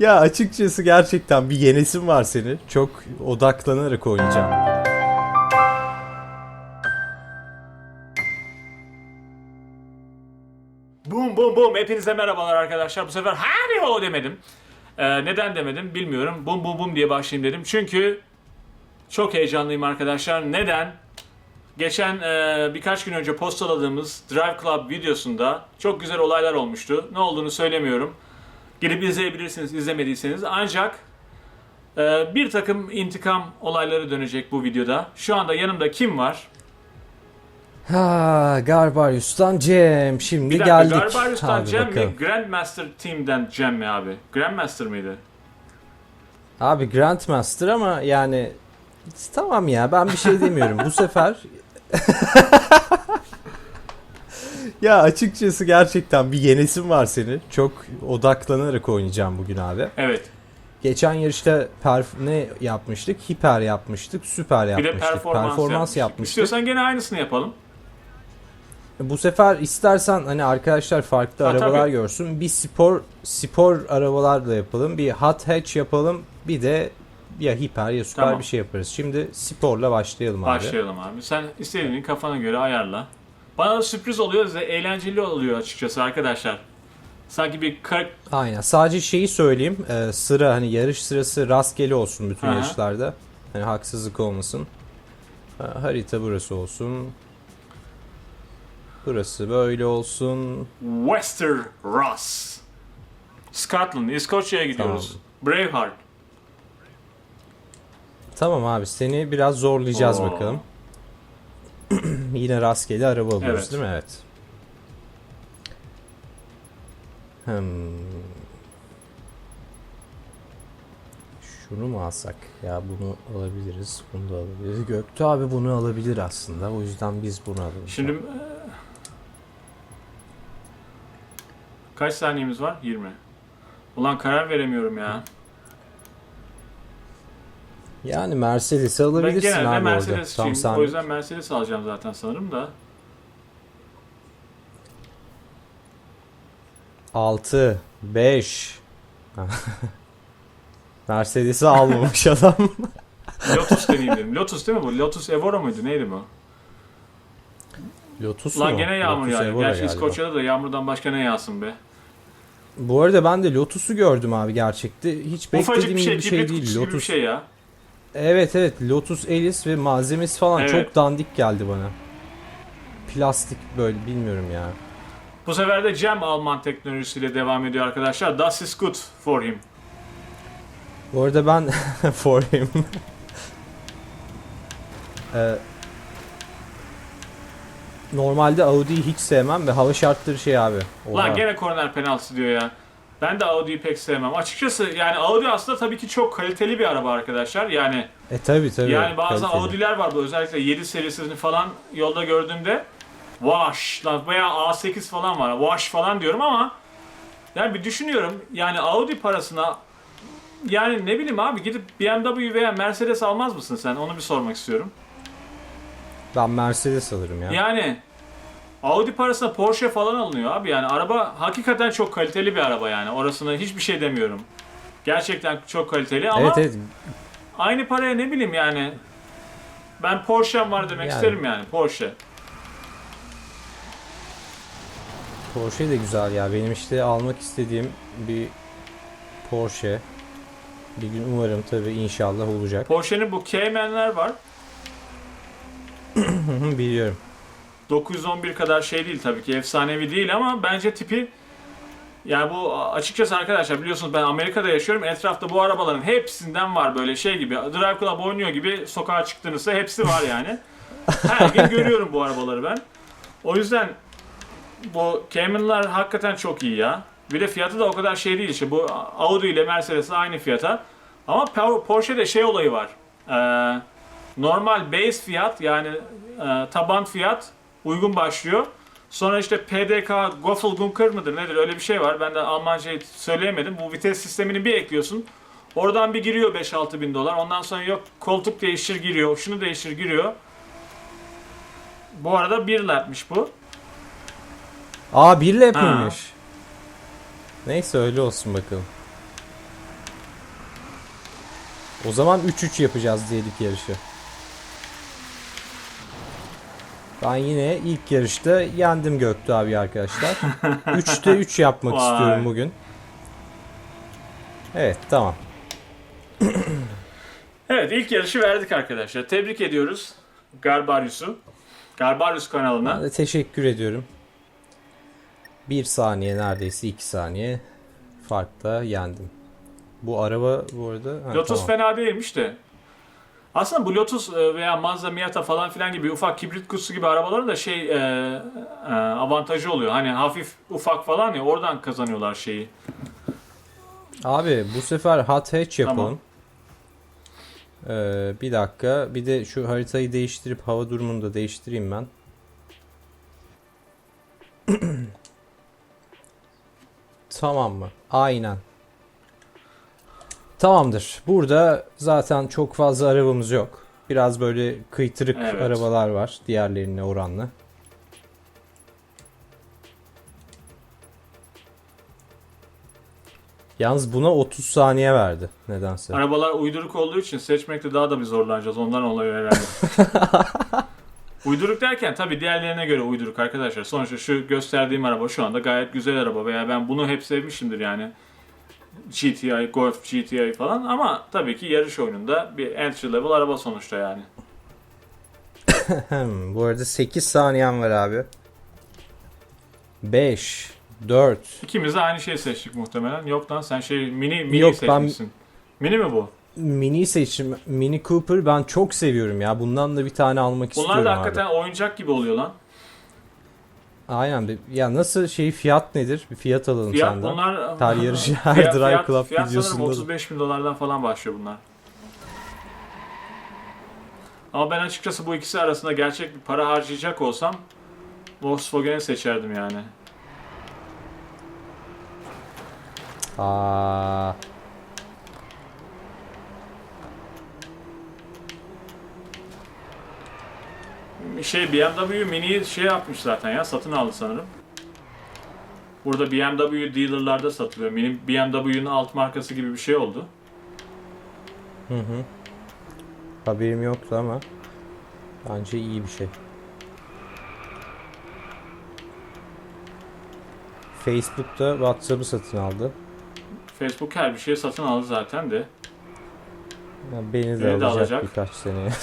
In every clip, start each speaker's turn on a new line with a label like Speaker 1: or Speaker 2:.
Speaker 1: Ya açıkçası gerçekten bir yenesim var seni. Çok odaklanarak oynayacağım.
Speaker 2: Boom boom boom. Hepinize merhabalar arkadaşlar. Bu sefer hadi o demedim. Ee, neden demedim bilmiyorum. Boom boom boom diye başlayayım dedim. Çünkü çok heyecanlıyım arkadaşlar. Neden? Geçen e, birkaç gün önce postaladığımız Drive Club videosunda çok güzel olaylar olmuştu. Ne olduğunu söylemiyorum. Gidip izleyebilirsiniz izlemediyseniz. Ancak e, bir takım intikam olayları dönecek bu videoda. Şu anda yanımda kim var?
Speaker 1: Ha, Garbarius'tan Cem. Şimdi
Speaker 2: Bir dakika
Speaker 1: geldik.
Speaker 2: Garbarius'tan
Speaker 1: Hadi
Speaker 2: Cem
Speaker 1: bakalım.
Speaker 2: mi? Grandmaster Team'den Cem mi abi? Grandmaster mıydı?
Speaker 1: Abi Grandmaster ama yani tamam ya ben bir şey demiyorum. Bu sefer Ya açıkçası gerçekten bir yenesim var seni. Çok odaklanarak oynayacağım bugün abi.
Speaker 2: Evet.
Speaker 1: Geçen yarışta perf ne yapmıştık? Hiper yapmıştık, süper
Speaker 2: Bir
Speaker 1: yapmıştık.
Speaker 2: de performans, yapmıştık.
Speaker 1: yapmıştık.
Speaker 2: İstiyorsan gene aynısını yapalım.
Speaker 1: Bu sefer istersen hani arkadaşlar farklı
Speaker 2: Ha,
Speaker 1: arabalar
Speaker 2: tabii.
Speaker 1: görsün. Bir spor spor arabalarla yapalım. Bir hot hatch yapalım. Bir de ya hiper ya süper
Speaker 2: Tamam.
Speaker 1: bir şey yaparız. Şimdi sporla başlayalım abi.
Speaker 2: Başlayalım abi. Sen istediğini kafana göre ayarla. Bana da sürpriz oluyor ve eğlenceli oluyor açıkçası arkadaşlar. Sanki bir kar...
Speaker 1: Aynen. Sadece şeyi söyleyeyim. Ee, sıra hani yarış sırası rastgele olsun bütün
Speaker 2: Aha.
Speaker 1: yarışlarda. Hani haksızlık olmasın. Ha, harita burası olsun. Burası böyle olsun.
Speaker 2: Wester Ross. Scotland, İskoçya'ya gidiyoruz. Braveheart.
Speaker 1: Tamam abi seni biraz zorlayacağız
Speaker 2: Oo.
Speaker 1: bakalım. Yine rastgele araba alıyoruz
Speaker 2: Evet.
Speaker 1: değil mi? Evet. Hmm. Şunu mu alsak? Ya bunu alabiliriz. Bunu da alabiliriz. Göktuğ abi bunu alabilir aslında. O yüzden biz bunu alalım.
Speaker 2: Şimdi... e, Kaç saniyemiz var? 20. Ulan karar veremiyorum ya.
Speaker 1: Yani Mercedes'i
Speaker 2: Ben
Speaker 1: alabilirsin
Speaker 2: genelde
Speaker 1: abi orada.
Speaker 2: Mercedes'çiyim.
Speaker 1: Tam sen
Speaker 2: O yüzden Mercedes alacağım zaten sanırım da.
Speaker 1: 6 5 Mercedes'i almamış adam.
Speaker 2: Lotus deneyeyim dedim. Lotus değil mi bu? Lotus Evora muydu? Neydi bu?
Speaker 1: Lotus
Speaker 2: Ulan
Speaker 1: mu?
Speaker 2: gene yağmur
Speaker 1: Lotus
Speaker 2: yağıyor.
Speaker 1: Evora
Speaker 2: Gerçi
Speaker 1: galiba.
Speaker 2: İskoçya'da da yağmurdan başka ne yağsın be.
Speaker 1: Bu arada ben de Lotus'u gördüm abi gerçekte. Hiç beklediğim
Speaker 2: Ufacık bir şey,
Speaker 1: bir şey değil.
Speaker 2: kutusu gibi bir
Speaker 1: Lotus.
Speaker 2: şey ya.
Speaker 1: Evet evet Lotus Elise ve malzemesi falan
Speaker 2: Evet.
Speaker 1: çok dandik geldi bana. Plastik böyle bilmiyorum ya.
Speaker 2: Bu sefer de Cem Alman teknolojisiyle devam ediyor arkadaşlar. Das is good for him.
Speaker 1: Bu arada ben for him. Ee, normalde Audi'yi hiç sevmem ve hava şartları şey abi.
Speaker 2: Lan
Speaker 1: Oha.
Speaker 2: gene korner penaltısı diyor ya. Ben de Audi'yi pek sevmem. Açıkçası yani Audi aslında tabii ki çok kaliteli bir araba arkadaşlar. Yani
Speaker 1: E tabi tabi.
Speaker 2: yani bazı
Speaker 1: kaliteli.
Speaker 2: Audi'ler var bu özellikle 7 serisini falan yolda gördüğümde Wash lan veya A8 falan var. Wash falan diyorum ama yani bir düşünüyorum yani Audi parasına yani ne bileyim abi gidip BMW veya Mercedes almaz mısın sen? Onu bir sormak istiyorum.
Speaker 1: Ben Mercedes alırım ya.
Speaker 2: Yani Audi parasına Porsche falan alınıyor abi yani araba hakikaten çok kaliteli bir araba yani orasına hiçbir şey demiyorum. Gerçekten çok kaliteli ama
Speaker 1: evet evet.
Speaker 2: aynı paraya ne bileyim yani ben Porsche'm var demek
Speaker 1: Yani.
Speaker 2: isterim yani Porsche.
Speaker 1: Porsche de güzel ya. Benim işte almak istediğim bir Porsche. Bir gün umarım tabi inşallah olacak.
Speaker 2: Porsche'nin bu Cayman'ler var.
Speaker 1: Biliyorum.
Speaker 2: 911 kadar şey değil tabii ki efsanevi değil ama bence tipi yani bu açıkçası arkadaşlar biliyorsunuz ben Amerika'da yaşıyorum. Etrafta bu arabaların hepsinden var böyle şey gibi. Drive Club oynuyor gibi sokağa çıktığınızda hepsi var yani. Her gün görüyorum bu arabaları ben. O yüzden bu Cayman'lar hakikaten çok iyi ya. Bir de fiyatı da o kadar şey değil işte. Bu Audi ile Mercedes aynı fiyata. Ama Por- Porsche'de şey olayı var. Ee, normal base fiyat yani e, taban fiyat uygun başlıyor. Sonra işte PDK Goffelgunker mıdır nedir öyle bir şey var. Ben de Almancayı söyleyemedim. Bu vites sistemini bir ekliyorsun. Oradan bir giriyor 5-6 bin dolar. Ondan sonra yok koltuk değiştir giriyor. Şunu değiştir giriyor. Bu arada bir lapmiş bu.
Speaker 1: Aa bir lap
Speaker 2: Ha.
Speaker 1: mıymış? Neyse öyle olsun bakalım. O zaman 3-3 yapacağız diyelik yarışı. Ben yine ilk yarışta yendim Göktuğ abi arkadaşlar. 3'te 3 yapmak
Speaker 2: Vay.
Speaker 1: istiyorum bugün. Evet tamam.
Speaker 2: Evet ilk yarışı verdik arkadaşlar. Tebrik ediyoruz Garbarius'u. Garbarius
Speaker 1: Ben
Speaker 2: kanalına.
Speaker 1: de teşekkür ediyorum. 1 saniye neredeyse 2 saniye farkla yendim. Bu araba bu arada... ha,
Speaker 2: Lotus
Speaker 1: tamam.
Speaker 2: fena değilmiş de. Aslında bu Lotus e, veya Mazda Miata falan filan gibi ufak kibrit kutusu gibi arabaların da şey e, e, avantajı oluyor. Hani hafif ufak falan ya oradan kazanıyorlar şeyi.
Speaker 1: Abi bu sefer hot hatch yapalım.
Speaker 2: Tamam.
Speaker 1: Ee, bir dakika. Bir de şu haritayı değiştirip hava durumunu da değiştireyim ben. tamam mı? Aynen. Tamamdır. Burada zaten çok fazla arabamız yok. Biraz böyle kıytırık
Speaker 2: Evet.
Speaker 1: arabalar var diğerlerine oranla. Yalnız buna 30 saniye verdi nedense.
Speaker 2: Arabalar uyduruk olduğu için seçmekte daha da bir zorlanacağız. Ondan oluyor herhalde. uyduruk derken tabii diğerlerine göre uyduruk arkadaşlar. Sonuçta şu gösterdiğim araba şu anda gayet güzel araba veya ben bunu hep sevmişimdir yani. GTI, Golf GTI falan ama tabii ki yarış oyununda bir entry level araba sonuçta yani.
Speaker 1: Bu arada 8 saniyen var abi. 5 4
Speaker 2: İkimiz de aynı şeyi seçtik muhtemelen. Yok lan sen şey mini mini
Speaker 1: Yok, ben-
Speaker 2: seçmişsin. Mini mi bu?
Speaker 1: Mini seçim Mini Cooper ben çok seviyorum ya. Bundan da bir tane almak
Speaker 2: Bunlar
Speaker 1: istiyorum
Speaker 2: da
Speaker 1: abi.
Speaker 2: hakikaten oyuncak gibi oluyor lan.
Speaker 1: Aynen. bir- Ya nasıl şey fiyat nedir? Bir fiyat alalım
Speaker 2: Fiyat
Speaker 1: senden.
Speaker 2: bunlar...
Speaker 1: Her yarışı, her
Speaker 2: Fiyat-
Speaker 1: Drive
Speaker 2: fiyat-
Speaker 1: Club
Speaker 2: fiyat
Speaker 1: videosunda da.
Speaker 2: 35 bin dolardan falan başlıyor bunlar. Ama ben açıkçası bu ikisi arasında gerçek bir para harcayacak olsam Volkswagen'i seçerdim yani.
Speaker 1: Aa.
Speaker 2: Şey BMW Mini'yi şey yapmış zaten ya satın aldı sanırım. Burada BMW dealerlarda satılıyor. Mini BMW'nin alt markası gibi bir şey oldu.
Speaker 1: Hı hı. Haberim yoktu ama bence iyi bir şey. Facebook'ta WhatsApp'ı satın aldı.
Speaker 2: Facebook her bir şeyi satın aldı zaten de.
Speaker 1: Ya beni de,
Speaker 2: Beni de
Speaker 1: alacak,
Speaker 2: alacak.
Speaker 1: birkaç seneye.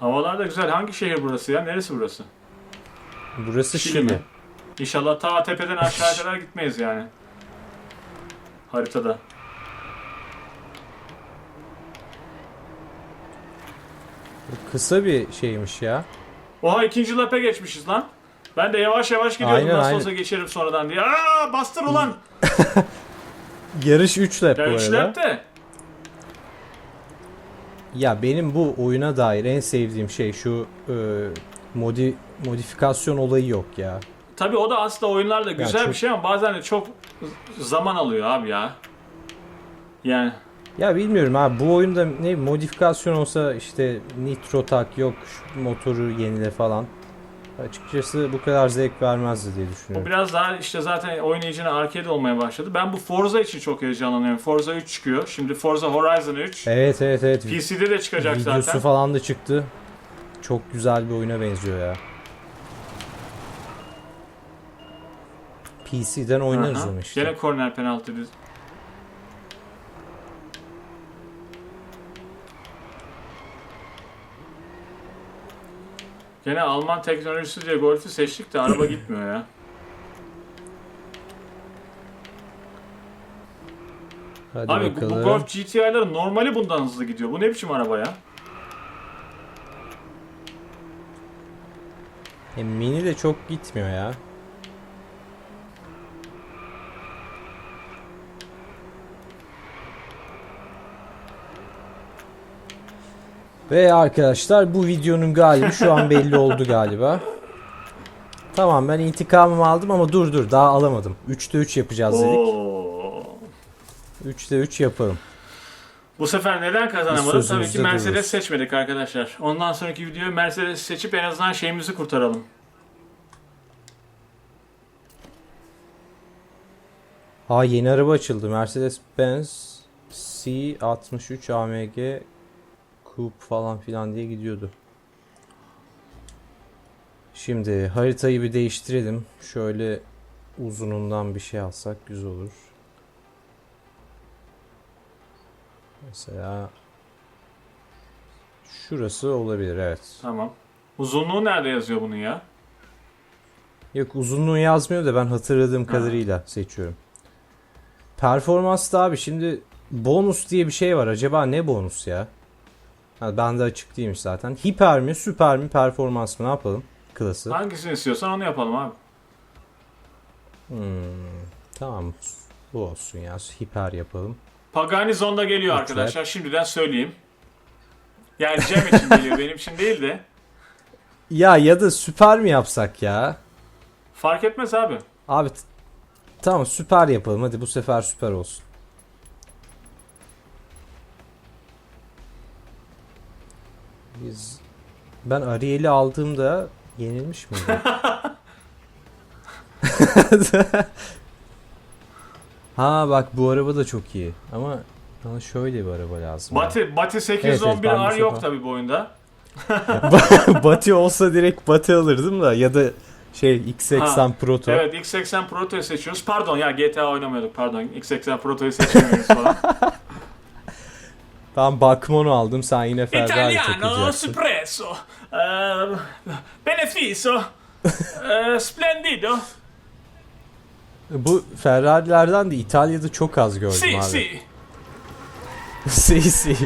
Speaker 2: Havalar da güzel. Hangi şehir burası ya? Neresi burası?
Speaker 1: Burası
Speaker 2: Şili mi? İnşallah ta tepeden aşağıya kadar gitmeyiz yani. Haritada.
Speaker 1: Kısa bir şeymiş ya.
Speaker 2: Oha ikinci lap'e geçmişiz lan. Ben de yavaş yavaş gidiyordum
Speaker 1: Aynen,
Speaker 2: nasıl
Speaker 1: aynen.
Speaker 2: olsa geçerim sonradan diye. Aa bastır ulan.
Speaker 1: Yarış 3 lap
Speaker 2: Ya
Speaker 1: bu arada.
Speaker 2: lap de.
Speaker 1: Ya benim bu oyuna dair en sevdiğim şey şu e, modi modifikasyon olayı yok ya.
Speaker 2: Tabii o da aslında oyunlarda güzel
Speaker 1: çok-
Speaker 2: bir şey ama bazen de çok zaman alıyor abi ya. Yani
Speaker 1: Ya bilmiyorum abi bu oyunda ne modifikasyon olsa işte nitro tak yok motoru yenile falan. Açıkçası bu kadar zevk vermezdi diye
Speaker 2: o
Speaker 1: düşünüyorum.
Speaker 2: biraz daha işte zaten iyicene arcade olmaya başladı. Ben bu Forza için çok heyecanlanıyorum. Forza 3 çıkıyor. Şimdi Forza Horizon 3.
Speaker 1: Evet evet evet.
Speaker 2: PC'de de çıkacak
Speaker 1: Videosu
Speaker 2: zaten.
Speaker 1: falan da çıktı. Çok güzel bir oyuna benziyor ya. PC'den oynarız
Speaker 2: Aha.
Speaker 1: onu işte.
Speaker 2: Gene korner penaltı biz. Gene Alman teknolojisi diye golfü seçtik de araba gitmiyor ya.
Speaker 1: Hadi
Speaker 2: Abi bu, bu
Speaker 1: bakalım.
Speaker 2: Golf GTI'ların normali bundan hızlı gidiyor. Bu ne biçim araba ya?
Speaker 1: E, mini de çok gitmiyor ya. Ve arkadaşlar bu videonun galibi şu an belli oldu galiba. Tamam ben intikamımı aldım ama dur dur daha alamadım. 3'te 3 yapacağız dedik.
Speaker 2: Oo.
Speaker 1: 3'te 3 yapalım.
Speaker 2: Bu sefer neden kazanamadık? Tabii ki Mercedes
Speaker 1: dururuz.
Speaker 2: seçmedik arkadaşlar. Ondan sonraki videoyu Mercedes seçip en azından şeyimizi kurtaralım.
Speaker 1: Ha yeni araba açıldı. Mercedes-Benz C63 AMG Coupe falan filan diye gidiyordu. Şimdi haritayı bir değiştirelim. Şöyle uzunundan bir şey alsak güzel olur. Mesela şurası olabilir evet.
Speaker 2: Tamam. Uzunluğu nerede yazıyor bunun ya?
Speaker 1: Yok uzunluğu yazmıyor da ben hatırladığım
Speaker 2: Ha.
Speaker 1: kadarıyla seçiyorum. Performans da abi şimdi bonus diye bir şey var. Acaba ne bonus ya? Ha, ben de açık değilmiş zaten. Hiper mi, süper mi, performans mı ne yapalım? Klası.
Speaker 2: Hangisini istiyorsan onu yapalım abi.
Speaker 1: Hmm, tamam bu olsun ya. Hiper yapalım.
Speaker 2: Pagani Zonda geliyor
Speaker 1: Lütfen.
Speaker 2: arkadaşlar. Şimdiden söyleyeyim. Yani Cem için geliyor benim için değil de.
Speaker 1: Ya ya da süper mi yapsak ya?
Speaker 2: Fark etmez abi.
Speaker 1: Abi tamam süper yapalım. Hadi bu sefer süper olsun. Biz ben Ariel'i aldığımda yenilmiş miydim? ha bak bu araba da çok iyi. Ama bana şöyle bir araba lazım.
Speaker 2: Bati
Speaker 1: Evet,
Speaker 2: 811
Speaker 1: evet, bu
Speaker 2: R yok
Speaker 1: sefer-
Speaker 2: tabi bu oyunda.
Speaker 1: Bati olsa direkt Bati alırdım da ya da şey X80
Speaker 2: Ha,
Speaker 1: Proto.
Speaker 2: Evet X80 Proto'yu seçiyoruz. Pardon ya GTA oynamıyorduk pardon. X80 Proto'yu seçemiyoruz falan.
Speaker 1: Ben Bakmono aldım sen yine Ferrari
Speaker 2: Italiano,
Speaker 1: takacaksın.
Speaker 2: espresso, eh, beneficio, eh, splendido,
Speaker 1: Bu Ferrari'lerden de İtalya'da çok az gördüm
Speaker 2: si
Speaker 1: abi.
Speaker 2: si.
Speaker 1: si si.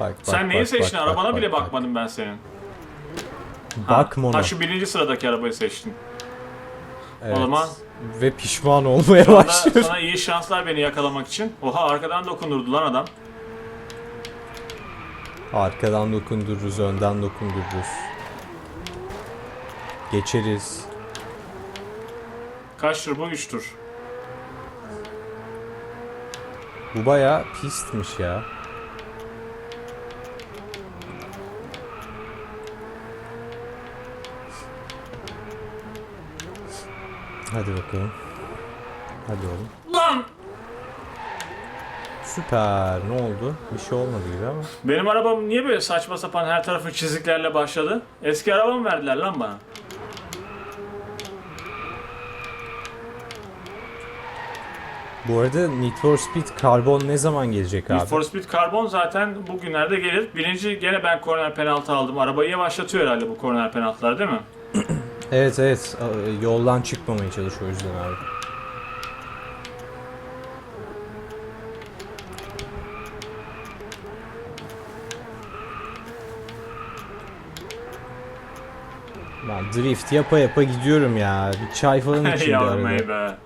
Speaker 1: Bak, bak,
Speaker 2: Sen neyi
Speaker 1: bak,
Speaker 2: seçtin?
Speaker 1: bak,
Speaker 2: Arabana
Speaker 1: bak,
Speaker 2: bile
Speaker 1: bak,
Speaker 2: bakmadım ben senin.
Speaker 1: Bak,
Speaker 2: Ha,
Speaker 1: Bak Mono.
Speaker 2: Ha şu birinci sıradaki arabayı seçtin.
Speaker 1: Evet.
Speaker 2: zaman-
Speaker 1: Ve pişman olmaya
Speaker 2: Şu anda
Speaker 1: başlıyor.
Speaker 2: sana iyi şanslar beni yakalamak için. Oha arkadan dokundurdu lan adam.
Speaker 1: Arkadan dokundururuz, önden dokundururuz. Geçeriz.
Speaker 2: Kaç tur bu? 3 tur.
Speaker 1: Bu baya pistmiş ya. Hadi bakalım. Hadi oğlum.
Speaker 2: Lan!
Speaker 1: Süper. Ne oldu? Bir şey olmadı gibi ama.
Speaker 2: Benim arabam niye böyle saçma sapan her tarafı çiziklerle başladı? Eski arabamı verdiler lan bana.
Speaker 1: Bu arada Need for Speed Carbon ne zaman gelecek abi?
Speaker 2: Need for Speed Carbon zaten bugünlerde gelir. Birinci gene ben korner penaltı aldım. Arabayı yavaşlatıyor herhalde bu korner penaltılar değil mi?
Speaker 1: Evet evet. A- Yoldan çıkmamaya çalışıyor o yüzden abi. Ben drift yapa yapa gidiyorum ya. Bir çay falan içeyim
Speaker 2: Yavrum
Speaker 1: arada.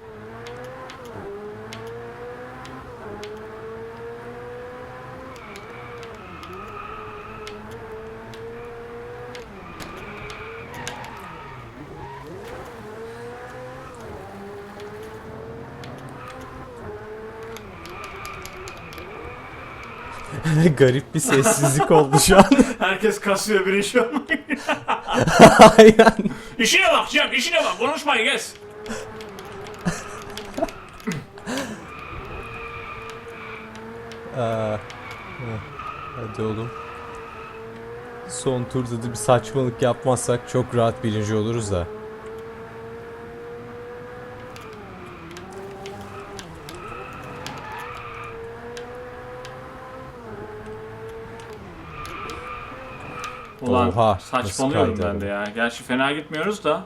Speaker 2: Be.
Speaker 1: Garip bir sessizlik oldu şu an.
Speaker 2: Herkes kasıyor bir iş yok.
Speaker 1: Aynen.
Speaker 2: işine bak Cem işine bak konuşmayı kes.
Speaker 1: Aa, heh, hadi oğlum. Son turda da bir saçmalık yapmazsak çok rahat birinci oluruz da.
Speaker 2: Ulan
Speaker 1: Oha,
Speaker 2: saçmalıyorum ben de ya. Gerçi fena gitmiyoruz da.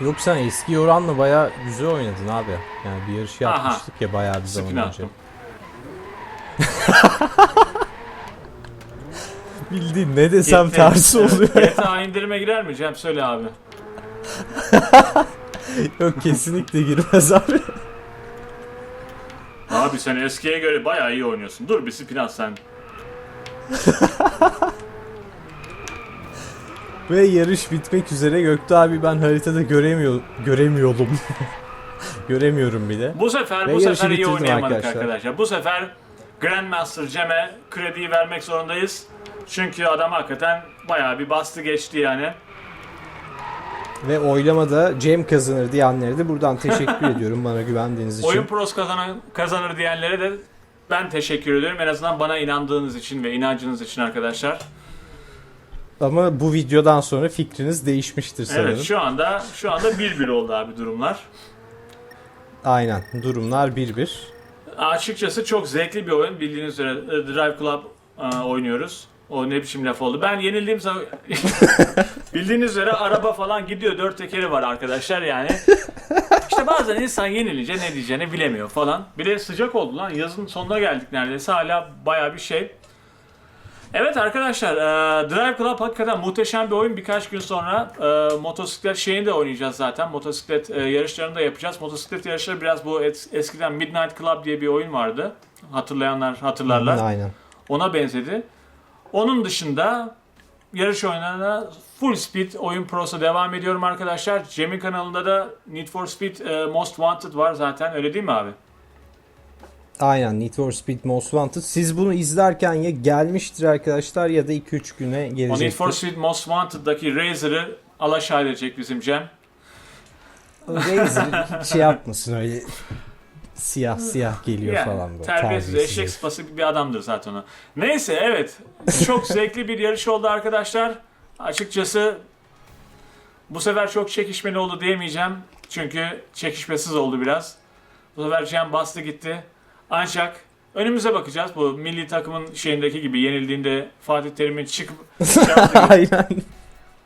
Speaker 1: Yok sen eski oranla baya güzel oynadın abi. Yani bir yarış
Speaker 2: Aha.
Speaker 1: yapmıştık ya bayağı bir zaman
Speaker 2: Spin
Speaker 1: önce.
Speaker 2: attım.
Speaker 1: Bildiğin ne desem
Speaker 2: GTA
Speaker 1: tersi oluyor.
Speaker 2: GTA indirime girer mi Cem söyle abi.
Speaker 1: Yok kesinlikle girmez abi.
Speaker 2: Abi sen eskiye göre bayağı iyi oynuyorsun. Dur bir spin at sen.
Speaker 1: Ve yarış bitmek üzere Göktuğ abi ben haritada göremiyor göremiyordum. Göremiyorum bile.
Speaker 2: Bu sefer
Speaker 1: Ve
Speaker 2: bu sefer iyi oynayamadık
Speaker 1: arkadaşlar.
Speaker 2: arkadaşlar. Bu sefer Grandmaster Cem'e krediyi vermek zorundayız. Çünkü adam hakikaten bayağı bir bastı geçti yani.
Speaker 1: Ve oylamada Cem kazanır diyenlere de buradan teşekkür ediyorum bana güvendiğiniz için.
Speaker 2: Oyun Pros kazanan, kazanır diyenlere de ben teşekkür ediyorum. En azından bana inandığınız için ve inancınız için arkadaşlar.
Speaker 1: Ama bu videodan sonra fikriniz değişmiştir sanırım.
Speaker 2: Evet şu anda şu anda 1-1 oldu abi durumlar.
Speaker 1: Aynen. Durumlar 1-1.
Speaker 2: Açıkçası çok zevkli bir oyun. Bildiğiniz üzere e, Drive Club e, oynuyoruz. O ne biçim laf oldu. Ben yenildiğim zaman bildiğiniz üzere araba falan gidiyor. Dört tekeri var arkadaşlar yani. İşte bazen insan yenilince ne diyeceğini bilemiyor falan. Bir de sıcak oldu lan. Yazın sonuna geldik neredeyse. Hala baya bir şey. Evet arkadaşlar e, Drive Club hakikaten muhteşem bir oyun. Birkaç gün sonra e, motosiklet şeyini de oynayacağız zaten. Motosiklet e, yarışlarını da yapacağız. Motosiklet yarışları biraz bu es- eskiden Midnight Club diye bir oyun vardı. Hatırlayanlar hatırlarlar.
Speaker 1: Aynen.
Speaker 2: Ona benzedi. Onun dışında yarış oyunlarına Full Speed Oyun Pro'sa devam ediyorum arkadaşlar. Cem'in kanalında da Need for Speed e, Most Wanted var zaten öyle değil mi abi?
Speaker 1: Aynen Need for Speed Most Wanted. Siz bunu izlerken ya gelmiştir arkadaşlar ya da 2-3 güne
Speaker 2: O Need
Speaker 1: gelecektir.
Speaker 2: for Speed Most Wanted'daki Razor'ı alaşağı edecek bizim Cem.
Speaker 1: Razer şey yapmasın öyle siyah siyah geliyor
Speaker 2: Yani
Speaker 1: falan böyle.
Speaker 2: terbiyesiz
Speaker 1: Terbiyesiz
Speaker 2: eşek sıpası bir adamdır zaten o. Neyse evet. Çok zevkli bir yarış oldu arkadaşlar. Açıkçası bu sefer çok çekişmeli oldu diyemeyeceğim. Çünkü çekişmesiz oldu biraz. Bu sefer Cem bastı gitti. Ancak önümüze bakacağız. Bu milli takımın şeyindeki gibi yenildiğinde Fatih Terim'in çıkıp
Speaker 1: Aynen.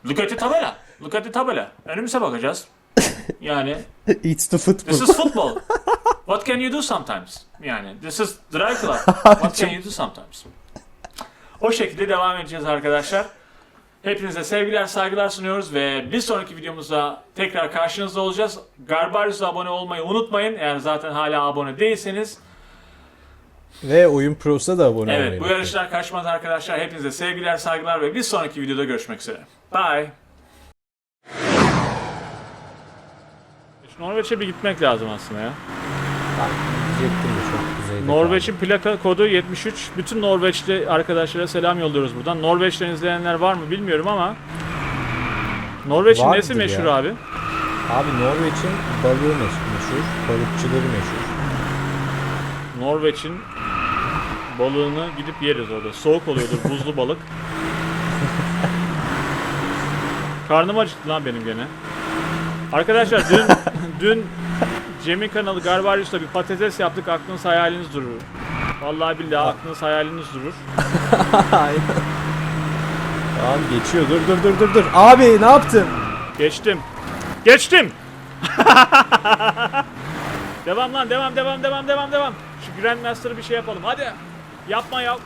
Speaker 2: Look at the tabela. Look at the tabela. Önümüze bakacağız. Yani
Speaker 1: It's the football.
Speaker 2: This is football. What can you do sometimes? Yani this is dry club. What can you do sometimes? O şekilde devam edeceğiz arkadaşlar. Hepinize sevgiler, saygılar sunuyoruz ve bir sonraki videomuzda tekrar karşınızda olacağız. Garbarius'a abone olmayı unutmayın. Eğer zaten hala abone değilseniz.
Speaker 1: Ve Oyun Pro'sa da abone olmayı
Speaker 2: Evet bu yarışlar kaçmaz arkadaşlar. Hepinize sevgiler, saygılar ve bir sonraki videoda görüşmek üzere. Bye. Norveç'e bir gitmek lazım aslında ya.
Speaker 1: Diyecektim de çok güzeldi.
Speaker 2: Norveç'in plaka kodu 73. Bütün Norveçli arkadaşlara selam yolluyoruz buradan. Norveç'ten izleyenler var mı bilmiyorum ama Norveç'in
Speaker 1: Vardır
Speaker 2: nesi meşhur
Speaker 1: ya.
Speaker 2: abi?
Speaker 1: Abi Norveç'in balığı meş- meşhur. Balıkçıları meşhur.
Speaker 2: Norveç'in balığını gidip yeriz orada. Soğuk oluyordur buzlu balık. Karnım acıktı lan benim gene. Arkadaşlar dün dün Cem'in kanalı Garbarius'ta bir patates yaptık. Aklınız hayaliniz durur. Vallahi billahi aklınız hayaliniz durur.
Speaker 1: Aynen. Tamam geçiyor. Dur dur dur dur dur. Abi ne yaptın?
Speaker 2: Geçtim. Geçtim. devam lan devam devam devam devam devam. Şu Grandmaster'ı bir şey yapalım hadi. Yapma ya.